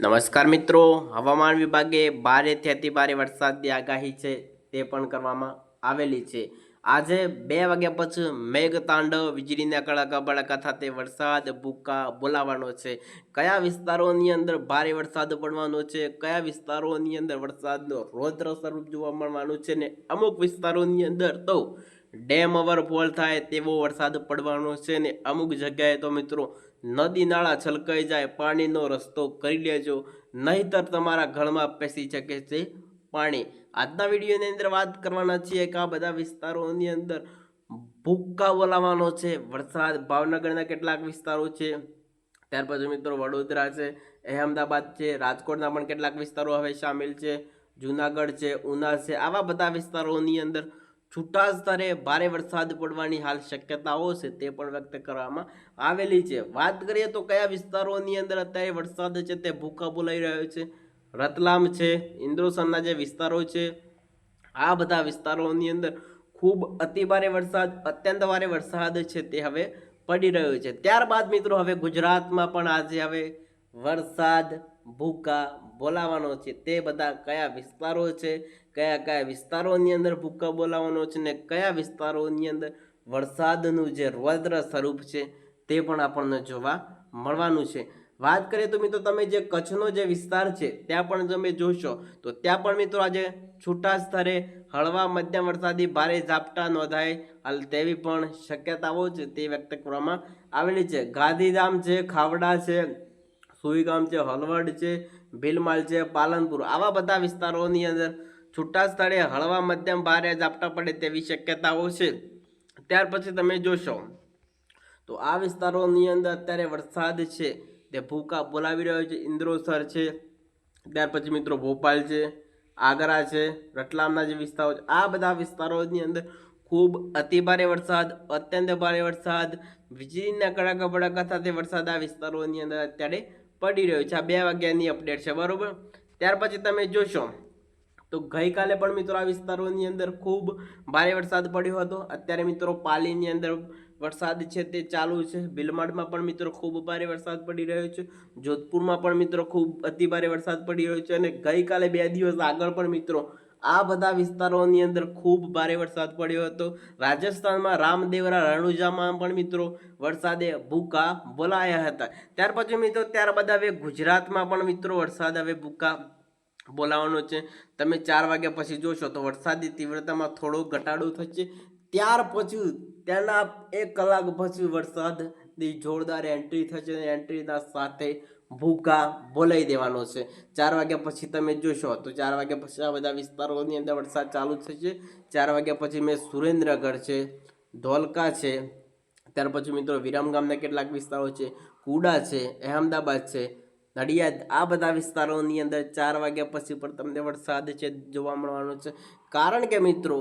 નમસ્કાર મિત્રો. હવામાન વિભાગે ભારેથી અતિ ભારે વરસાદની આગાહી છે તે પણ કરવામાં આવેલી છે. આજે બે વાગ્યા પછી મેઘતાંડવ વીજળીના કડાકા બડાકા સાથે વરસાદ ભૂકા બોલાવાનો છે. કયા વિસ્તારોની અંદર ભારે વરસાદ પડવાનો છે? કયા વિસ્તારોની અંદર વરસાદનો રૌદ્ર સ્વરૂપ જોવા મળવાનું છે? ને અમુક વિસ્તારોની અંદર તો ડેમ ઓવરફોલ થાય તેવો વરસાદ પડવાનો છે ને અમુક જગ્યાએ તો મિત્રો નદી નાળા છલકાઈ જાય, પાણીનો રસ્તો કરી લેજો. નહીતર તમારા ઘરમાં પેસી શકે છે પાણી. આજના વિડીયોની અંદર વાત કરવાના છીએ કે આ બધા વિસ્તારોની અંદર ભૂક્કા બોલાવાનો છે. વરસાદ, ભાવનગરના કેટલાક વિસ્તારો છે. ત્યાર પછી મિત્રો વડોદરા છે, અહેમદાબાદ છે, રાજકોટના પણ કેટલાક વિસ્તારો હવે સામેલ છે, જુનાગઢ છે, ઉના છે. આવા બધા વિસ્તારોની અંદર છૂટા સ્તરે ભારે વરસાદ પડવાની હાલ શક્યતાઓ છે તે પણ વ્યક્ત કરવામાં આવેલી છે. વાત કરીએ તો કયા વિસ્તારોની અંદર અત્યારે વરસાદ છે તે ભૂકા બોલાઈ રહ્યો છે? રતલામ છે, ઇન્દ્રોસરના જે વિસ્તારો છે, આ બધા વિસ્તારોની અંદર ખૂબ અતિભારે વરસાદ, અત્યંત ભારે વરસાદ છે તે હવે પડી રહ્યો છે. ત્યારબાદ મિત્રો હવે ગુજરાતમાં પણ આજે હવે વરસાદ ભૂકા બોલાવાનો છે તે બધા કયા વિસ્તારો છે, કયા કયા વિસ્તારોની અંદર ભૂકંપ બોલાવાનો છે ને કયા વિસ્તારોની અંદર વરસાદનું જે રૌદ્ર સ્વરૂપ છે તે પણ આપણને જોવા મળવાનું છે. વાત કરીએ તો મિત્રો તમે જે કચ્છનો જે વિસ્તાર છે ત્યાં પણ તમે જોશો, તો ત્યાં પણ મિત્રો આજે છૂટા સ્તરે હળવા મધ્યમ વરસાદી ભારે ઝાપટા નોંધાય હાલ તેવી પણ શક્યતાઓ છે તે વ્યક્ત કરવામાં આવેલી છે. ગાંધીધામ છે, ખાવડા છે સુઈગામ છે હલવડ છે, ભીલમાલ છે, પાલનપુર. આવા બધા વિસ્તારોની અંદર છૂટા સ્થળે હળવા મધ્યમ ભારે ઝાપટા પડે તેવી શક્યતાઓ છે. ત્યાર પછી તમે જોશો. તો આ વિસ્તારોની અંદર અત્યારે વરસાદ છે. તે ભૂકા બોલાવી રહ્યો છે. ઇન્દ્રોસર છે. ત્યાર પછી મિત્રો ભોપાલ છે, આગ્રા છે, રતલામના જે વિસ્તારો છે, આ બધા વિસ્તારોની અંદર ખૂબ અતિભારે વરસાદ, અત્યંત ભારે વરસાદ, વીજળીના કડાકા ભડાકા સાથે વરસાદ આ વિસ્તારોની અંદર અત્યારે પડી રહ્યો છે. આ બે વાગ્યાની અપડેટ છે, બરાબર? ત્યાર પછી તમે જોશો. તો ગઈકાલે પણ મિત્રો આ વિસ્તારોની અંદર ખૂબ ભારે વરસાદ પડ્યો હતો. અત્યારે મિત્રો પાલીની અંદર વરસાદ છે તે ચાલુ છે. ભીલમાડમાં પણ મિત્રો ખૂબ ભારે વરસાદ પડી રહ્યો છે. જોધપુરમાં પણ મિત્રો ખૂબ અતિ ભારે વરસાદ પડી રહ્યો છે. અને ગઈકાલે બે દિવસ આગળ પણ મિત્રો આ બધા વિસ્તારોની અંદર ખૂબ ભારે વરસાદ પડ્યો હતો. રાજસ્થાનમાં રામદેવરા રણુજામાં પણ મિત્રો વરસાદે ભૂકા બોલાયા હતા. ત્યાર પછી મિત્રો ત્યારબાદ હવે ગુજરાતમાં પણ મિત્રો વરસાદ હવે ભૂકા બોલાવાનો છે. તમે ચાર વાગ્યા પછી જોશો તો વરસાદની તીવ્રતામાં થોડો ઘટાડો થશે. ત્યાર પછી ત્યાંના એક કલાક પછી વરસાદની જોરદાર એન્ટ્રી થશે એન્ટ્રીના સાથે ભૂકા બોલાવી દેવાનો છે. ચાર વાગ્યા પછી તમે જોશો, તો ચાર વાગ્યા પછી આ બધા વિસ્તારોની અંદર વરસાદ ચાલુ થશે. ચાર વાગ્યા પછી મેં સુરેન્દ્રગઢ છે, ધોલકા છે, ત્યાર પછી મિત્રો વિરામગામના કેટલાક વિસ્તારો છે, કુડા છે, અહેમદાબાદ છે, નડિયાદ, આ બધા વિસ્તારોની અંદર ચાર વાગ્યા પછી પણ તમને વરસાદ છે જોવા મળવાનો છે. કારણ કે મિત્રો,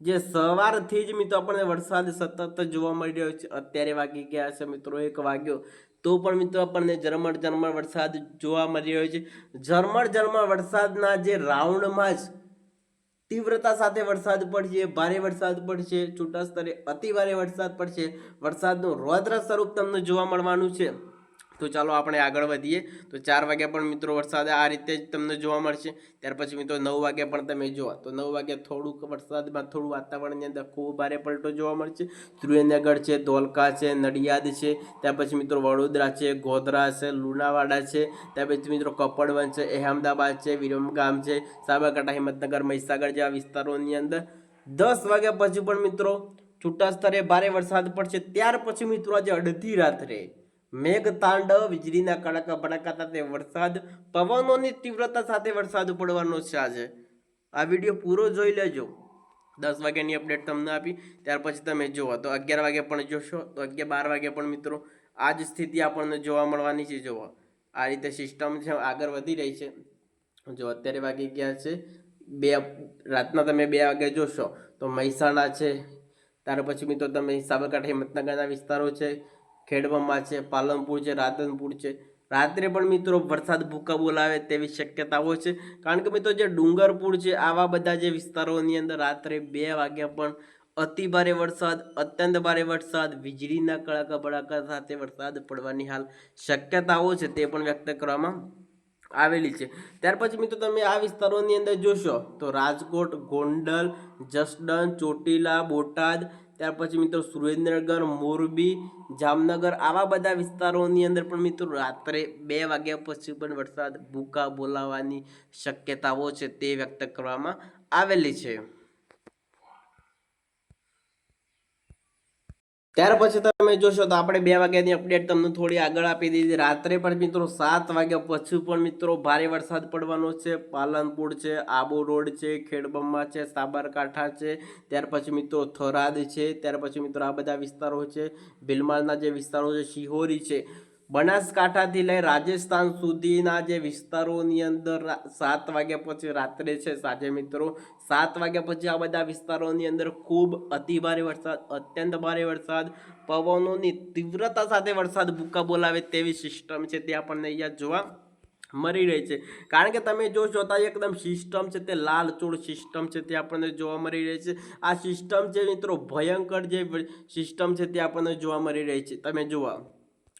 જે સવારથી જ મિત્રો આપણને વરસાદ સતત જોવા મળી રહ્યો છે, અત્યારે વાગી ગયા છે મિત્રો એક વાગ્યો. તો પણ મિત્રો આપણને ઝરમર ઝરમર વરસાદ જોવા મળી રહ્યો છે. ઝરમર ઝરમર વરસાદના જે રાઉન્ડમાં જ તીવ્રતા સાથે વરસાદ પડશે, ભારે વરસાદ પડશે છૂટા સ્તરે અતિ ભારે વરસાદ પડશે. વરસાદનું રૌદ્ર સ્વરૂપ તમને જોવા મળવાનું છે. તો ચાલો આપણે આગળ વધીએ. તો ચાર વાગ્યા પણ મિત્રો વરસાદ આ રીતે જ તમને જોવા મળશે. ત્યાર પછી મિત્રો નવ વાગ્યા પણ તમે જુઓ. તો નવ વાગ્યા થોડુંક વરસાદમાં થોડું વાતાવરણની અંદર ખૂબ ભારે પલટો જોવા મળશે. સુરેન્દ્રનગર છે, ધોલકા છે, નડિયાદ છે. ત્યાર પછી મિત્રો વડોદરા છે, ગોધરા છે, લુણાવાડા છે. ત્યાર પછી મિત્રો કપડવન છે, અહેમદાબાદ છે, વિરમગામ છે, સાબરકાંઠા, હિંમતનગર, મહીસાગર જેવા વિસ્તારોની અંદર દસ વાગ્યા પછી પણ મિત્રો છૂટા સ્તરે ભારે વરસાદ પડશે. ત્યાર પછી મિત્રો આજે અડધી રાત્રે મેઘ તાંડવ વીજળીના કડાકા બડાકા સાથે વરસાદ, પવનોની તીવ્રતા સાથે વરસાદ પડવાનો છે આજે. આ વીડિયો પૂરો જોઈ લેજો. દસ વાગ્યાની અપડેટ તમને આપી, ત્યાર પછી તમે જુઓ તો અગિયાર વાગે પણ જોશો, તો અગિયાર બાર વાગે પણ મિત્રો, આ જ સ્થિતિ આપણને જોવા મળવાની છે. જુઓ આ રીતે સિસ્ટમ છે, આગળ વધી રહી છે. જો અત્યારે વાગી ગયા છે બે, રાતના તમે બે વાગે જોશો, તો મહેસાણા છે. ત્યાર પછી મિત્રો તમે સાબરકાંઠા, હિંમતનગરના વિસ્તારો છે. ખેડવામાં છે, પાલનપુર છે, રાધનપુર છે. રાત્રે પણ મિત્રો વરસાદ ભૂકા બોલાવે તેવી શક્યતાઓ છે. કારણ કે મિત્રો જે ડુંગરપુર છે, આવા બધા જે વિસ્તારોની અંદર રાત્રે બે વાગ્યા પણ અતિ ભારે વરસાદ, અત્યંત ભારે વરસાદ, વીજળીના કડાકા ભડાકા સાથે વરસાદ પડવાની હાલ શક્યતાઓ છે તે પણ વ્યક્ત કરવામાં આવેલી છે. ત્યાર પછી મિત્રો તમે આ વિસ્તારોની અંદર જોશો તો રાજકોટ, ગોંડલ, જસદણ, ચોટીલા, બોટાદ ત્યાર પછી મિત્રો સુરેન્દ્રનગર, મોરબી, જામનગર આવા બધા વિસ્તારોની અંદર પણ મિત્રો રાત્રે બે વાગ્યા પછી પણ વરસાદ ભૂકા બોલાવવાની શક્યતાઓ છે તે વ્યક્ત કરવામાં આવેલી છે. ત્યાર પછી તમે જોશો તો આપણે બે વાગ્યાની અપડેટ તમને થોડી આગળ આપી દીધી. રાત્રે પણ મિત્રો સાત વાગ્યા પછી પણ મિત્રો ભારે વરસાદ પડવાનો છે. પાલનપુર છે, આબુ રોડ છે ખેડબમ્મા છે, સાબરકાંઠા છે. ત્યાર પછી મિત્રો થરાદ છે. ત્યાર પછી મિત્રો આ બધા વિસ્તારો છે. ભીલમાળના જે વિસ્તારો છે, શિહોરી છે. બનાસકાંઠાથી લઈ રાજસ્થાન સુધીના જે વિસ્તારોની અંદર સાત વાગ્યા પછી રાત્રે છે સાંજે મિત્રો. સાત વાગ્યા પછી આ બધા વિસ્તારોની અંદર ખૂબ અતિ ભારે વરસાદ, અત્યંત ભારે વરસાદ, પવનોની તીવ્રતા સાથે વરસાદ ભૂકા બોલાવે તેવી સિસ્ટમ છે તે આપણને અહીંયા જોવા મળી રહી છે. કારણ કે તમે જો જોતા એકદમ સિસ્ટમ છે તે લાલચૂળ સિસ્ટમ છે તે આપણને જોવા મળી રહી છે. આ સિસ્ટમ છે મિત્રો ભયંકર જે સિસ્ટમ છે તે આપણને જોવા મળી રહી છે. તમે જુઓ.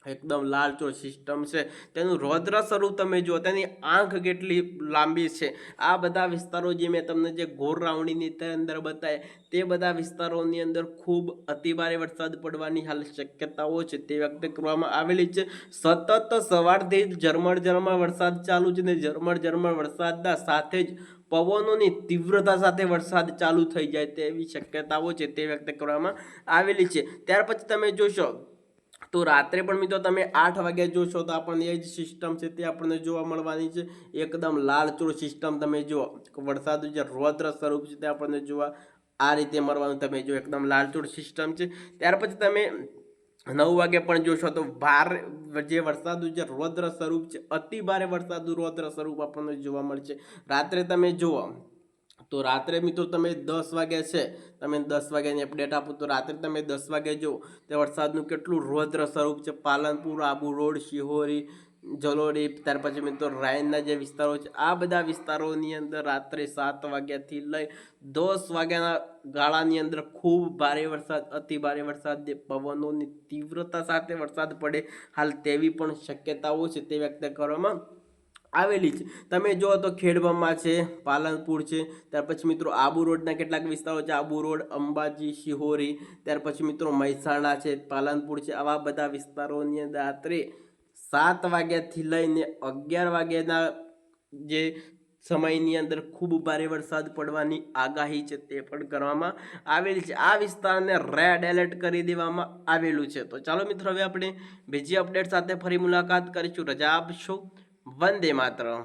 એકદમ લાલચો સિસ્ટમ છે. તેનું રૌદ્ર સ્વરૂપ તમે જુઓ, તેની આંખ કેટલી લાંબી છે. આ બધા વિસ્તારો જે મેં તમને જે ઘોર રાવણીની અંદર બતાવ્યા, તે બધા વિસ્તારોની અંદર ખૂબ અતિભારે વરસાદ પડવાની હાલ શક્યતાઓ છે તે વ્યક્ત કરવામાં આવેલી છે. સતત સવારથી જ ઝરમર ઝરમર વરસાદ ચાલુ છે ને ઝરમર ઝરમર વરસાદના સાથે જ પવનોની તીવ્રતા સાથે વરસાદ ચાલુ થઈ જાય તેવી શક્યતાઓ છે તે વ્યક્ત કરવામાં આવેલી છે. ત્યાર પછી તમે જોશો તો રાત્રે પણ મિત્રો તમે આઠ વાગ્યા જોશો તો આપણને એ જ સિસ્ટમ છે તે આપણને જોવા મળવાની છે. એકદમ લાલચોળ સિસ્ટમ તમે જુઓ. વરસાદ જે રૌદ્ર સ્વરૂપ છે તે આપણને જોવા આ રીતે મળવાનું તમે જો એકદમ લાલચોળ સિસ્ટમ છે. ત્યાર પછી તમે નવ વાગે પણ જોશો તો ભાર જે વરસાદનું જે રૌદ્ર સ્વરૂપ છે, અતિ ભારે વરસાદનું રૌદ્ર સ્વરૂપ આપણને જોવા મળશે. રાત્રે તમે જુઓ તો રાત્રે મિત્રો તમે દસ વાગ્યા છે, તમે દસ વાગ્યાની અપડેટ આપો, તો રાત્રે તમે દસ વાગે જુઓ તે વરસાદનું કેટલું રૌદ્ર સ્વરૂપ છે, પાલનપુર, આબુ રોડ, શિહોરી, જલોડી, ત્યાર પછી મિત્રો રાયનના જે વિસ્તારો છે, આ બધા વિસ્તારોની અંદર રાત્રે સાત વાગ્યાથી લઈ દસ વાગ્યાના ગાળાની અંદર ખૂબ ભારે વરસાદ, અતિ ભારે વરસાદ પવનોની તીવ્રતા સાથે વરસાદ પડે, હાલ તેવી પણ શક્યતાઓ છે, તે વ્યક્ત કરવામાં આવેલી છે તમે જો તો ખેડબમ્મા છે, પાલનપુર છે, ત્યાર પછી મિત્રો આબુ રોડના કેટલાક વિસ્તારો છે, આબુ રોડ, અંબાજી, શિહોરી, ત્યાર પછી મિત્રો મહેસાણા છે, પાલનપુર છે, આવા બધા વિસ્તારોની અંદર રાત્રે સાત વાગ્યાથી લઈને અગિયાર વાગ્યાના જે સમયની અંદર ખૂબ ભારે વરસાદ પડવાની આગાહી છે તે પણ કરવામાં આવેલી છે. આ વિસ્તારને રેડ એલર્ટ કરી દેવામાં આવેલું છે. તો ચાલો મિત્રો હવે આપણે બીજી અપડેટ સાથે ફરી મુલાકાત કરીશું. રજા આપશો? વંદે માતરમ.